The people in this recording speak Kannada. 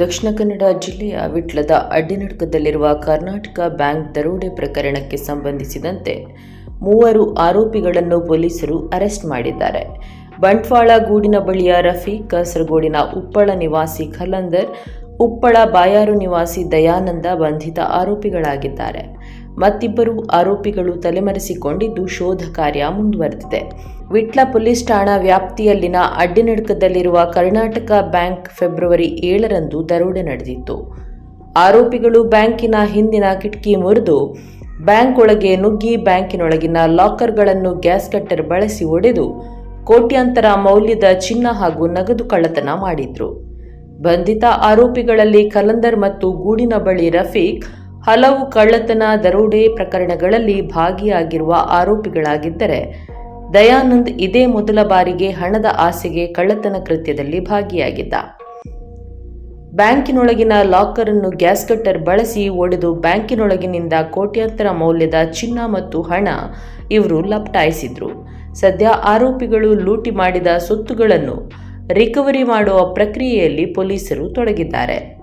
ದಕ್ಷಿಣ ಕನ್ನಡ ಜಿಲ್ಲೆಯ ವಿಟ್ಲದ ಅಡ್ಡಿನಡ್ಕದಲ್ಲಿರುವ ಕರ್ನಾಟಕ ಬ್ಯಾಂಕ್ ದರೋಡೆ ಪ್ರಕರಣಕ್ಕೆ ಸಂಬಂಧಿಸಿದಂತೆ ಮೂವರು ಆರೋಪಿಗಳನ್ನು ಪೊಲೀಸರು ಅರೆಸ್ಟ್ ಮಾಡಿದ್ದಾರೆ. ಬಂಟ್ವಾಳ ಗೂಡಿನ ಬಳಿಯ ರಫೀಕ್ ಕಾಸರಗೋಡಿನ ಉಪ್ಪಳ ನಿವಾಸಿ ಖಲಂದರ್, ಉಪ್ಪಳ ಬಾಯಾರು ನಿವಾಸಿ ದಯಾನಂದ ಬಂಧಿತ ಆರೋಪಿಗಳಾಗಿದ್ದಾರೆ. ಮತ್ತಿಬ್ಬರು ಆರೋಪಿಗಳು ತಲೆಮರೆಸಿಕೊಂಡಿದ್ದು ಶೋಧ ಕಾರ್ಯ ಮುಂದುವರೆದಿದೆ. ವಿಟ್ಲ ಪೊಲೀಸ್ ಠಾಣಾ ವ್ಯಾಪ್ತಿಯಲ್ಲಿನ ಅಡ್ಡಿನಡುಕದಲ್ಲಿರುವ ಕರ್ನಾಟಕ ಬ್ಯಾಂಕ್ ಫೆಬ್ರವರಿ ಏಳರಂದು ದರೋಡೆ ನಡೆದಿತ್ತು. ಆರೋಪಿಗಳು ಬ್ಯಾಂಕಿನ ಹಿಂದಿನ ಕಿಟಕಿ ಮುರಿದು ಬ್ಯಾಂಕ್ ಒಳಗೆ ನುಗ್ಗಿ ಬ್ಯಾಂಕಿನೊಳಗಿನ ಲಾಕರ್ಗಳನ್ನು ಗ್ಯಾಸ್ ಕಟ್ಟರ್ ಬಳಸಿ ಒಡೆದು ಕೋಟ್ಯಾಂತರ ಮೌಲ್ಯದ ಚಿನ್ನ ಹಾಗೂ ನಗದು ಕಳ್ಳತನ ಮಾಡಿದ್ರು. ಬಂಧಿತ ಆರೋಪಿಗಳಲ್ಲಿ ಕಲಂದರ್ ಮತ್ತು ಗೂಡಿನ ಬಳಿ ರಫೀಕ್ ಹಲವು ಕಳ್ಳತನ, ದರೋಡೆ ಪ್ರಕರಣಗಳಲ್ಲಿ ಭಾಗಿಯಾಗಿರುವ ಆರೋಪಿಗಳಾಗಿದ್ದರೆ, ದಯಾನಂದ್ ಇದೇ ಮೊದಲ ಬಾರಿಗೆ ಹಣದ ಆಸೆಗೆ ಕಳ್ಳತನ ಕೃತ್ಯದಲ್ಲಿ ಭಾಗಿಯಾಗಿದ್ದ. ಬ್ಯಾಂಕಿನೊಳಗಿನ ಲಾಕರ್ ಅನ್ನು ಗ್ಯಾಸ್ ಕಟ್ಟರ್ ಬಳಸಿ ಒಡೆದು ಬ್ಯಾಂಕಿನೊಳಗಿನಿಂದ ಕೋಟ್ಯಾಂತರ ಮೌಲ್ಯದ ಚಿನ್ನ ಮತ್ತು ಹಣ ಇವರು ಲಪಟಾಯಿಸಿದ್ರು. ಸದ್ಯ ಆರೋಪಿಗಳು ಲೂಟಿ ಮಾಡಿದ ಸೊತ್ತುಗಳನ್ನು ರಿಕವರಿ ಮಾಡುವ ಪ್ರಕ್ರಿಯೆಯಲ್ಲಿ ಪೊಲೀಸರು ತೊಡಗಿದ್ದಾರೆ.